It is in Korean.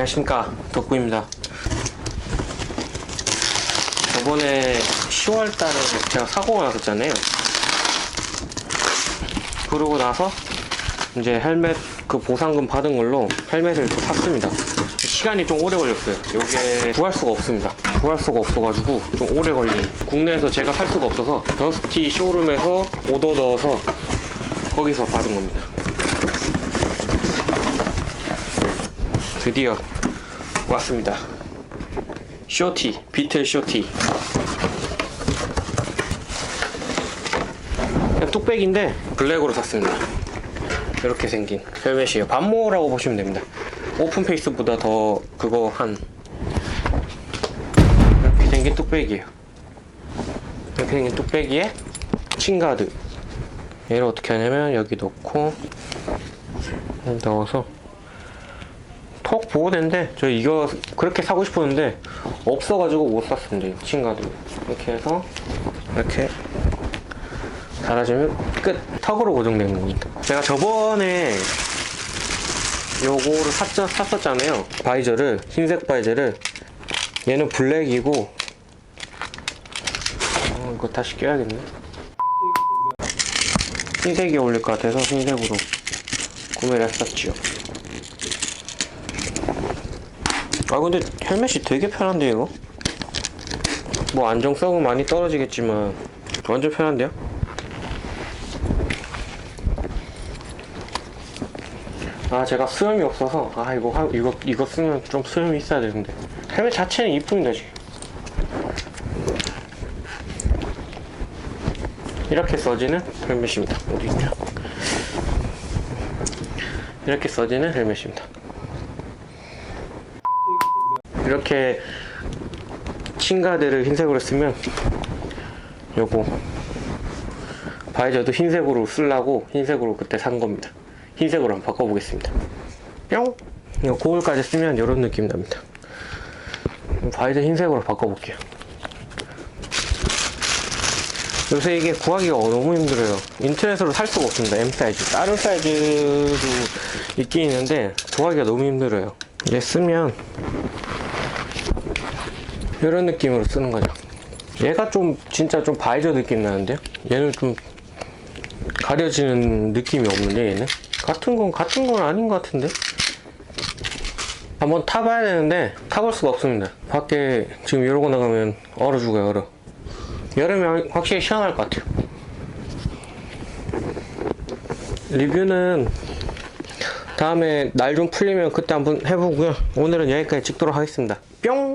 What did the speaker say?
안녕하십니까. 덕구입니다. 저번에 10월달에 제가 사고가 났었잖아요. 그러고 나서 이제 헬멧 그 보상금 받은 걸로 헬멧을 또 샀습니다. 시간이 좀 오래 걸렸어요. 이게 구할 수가 없습니다. 구할 수가 없어가지고 좀 오래 걸린. 국내에서 제가 살 수가 없어서 더스티 쇼룸에서 오더 넣어서 거기서 받은 겁니다 드디어 왔습니다. 쇼티, 비틀 쇼티. 그냥 뚝배기인데 블랙으로 샀습니다. 이렇게 생긴 헬멧이에요. 반모라고 보시면 됩니다. 오픈 페이스보다 더 그거 한 이렇게 생긴 뚝배기예요. 이렇게 생긴 뚝배기에 칭가드. 얘를 어떻게 하냐면 여기 넣고 넣어서 톡 보호대인데 저 이거 그렇게 사고 싶었는데 없어가지고 못 샀습니다 이 친가도. 이렇게 해서 이렇게 달아주면 끝. 턱으로 고정되는 겁니다. 제가 저번에 요거를 샀, 샀었잖아요. 바이저를 흰색 바이저를. 얘는 블랙이고 어, 이거 다시 껴야겠네. 흰색이 어울릴 것 같아서 흰색으로 구매를 했었지요 아 근데 헬멧이 되게 편한데 이거? 뭐 안정성은 많이 떨어지겠지만 완전 편한데요? 아 제가 수염이 없어서 아 이거 하- 이거 이거 쓰면 좀 수염이 있어야 되는데 헬멧 자체는 이쁩니다 지금 이렇게 써지는 헬멧입니다 어디 있냐 이렇게 써지는 헬멧입니다 이렇게 칭가드를 흰색으로 쓰면 요거 바이저도 흰색으로 쓰려고 흰색으로 그때 산 겁니다. 흰색으로 한번 바꿔보겠습니다. 뿅! 이거 거울까지 쓰면 이런 느낌 납니다. 바이저 흰색으로 바꿔볼게요. 요새 이게 구하기가 너무 힘들어요. 인터넷으로 살 수가 없습니다. M 사이즈. 다른 사이즈도 있긴 있는데 구하기가 너무 힘들어요. 얘 쓰면 이런 느낌으로 쓰는 거죠. 얘가 좀 진짜 좀 바이저 느낌 나는데요. 얘는 좀 가려지는 느낌이 없는데 얘는 같은 건 같은 건 아닌 것 같은데. 한번 타봐야 되는데 타볼 수가 없습니다. 밖에 지금 이러고 나가면 얼어 죽어요 얼어. 여름에 확실히 시원할 것 같아요. 리뷰는 다음에 날 좀 풀리면 그때 한번 해보고요. 오늘은 여기까지 찍도록 하겠습니다. 뿅!